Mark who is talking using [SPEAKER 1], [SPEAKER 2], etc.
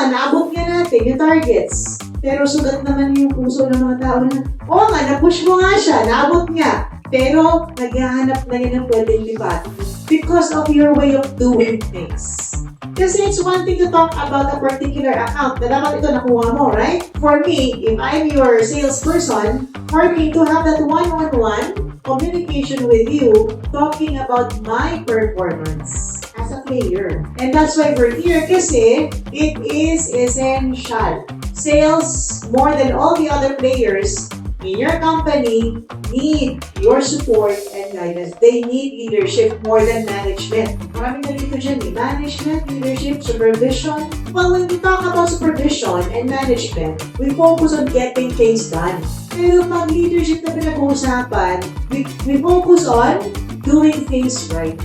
[SPEAKER 1] nga, naabot nga natin yung targets. Pero sugat naman yung puso ng mga tao na, oo nga, na-push mo nga siya, naabot nga. Pero naghahanap na yan ng pwedeng lipat because of your way of doing things. Kasi it's one thing to talk about a particular account na dapat ito nakuha mo, right? For me, if I'm your salesperson, for me to have that one-on-one communication with you talking about my performance player. And that's why we're here kasi it is essential. Sales, more than all the other players in your company, need your support and guidance. They need leadership more than management. Maraming nalito dyan eh. Management, leadership, supervision. Well, when we talk about supervision and management, we focus on getting things done. Pero pag leadership na pinag-uusapan, we, we focus on doing things right.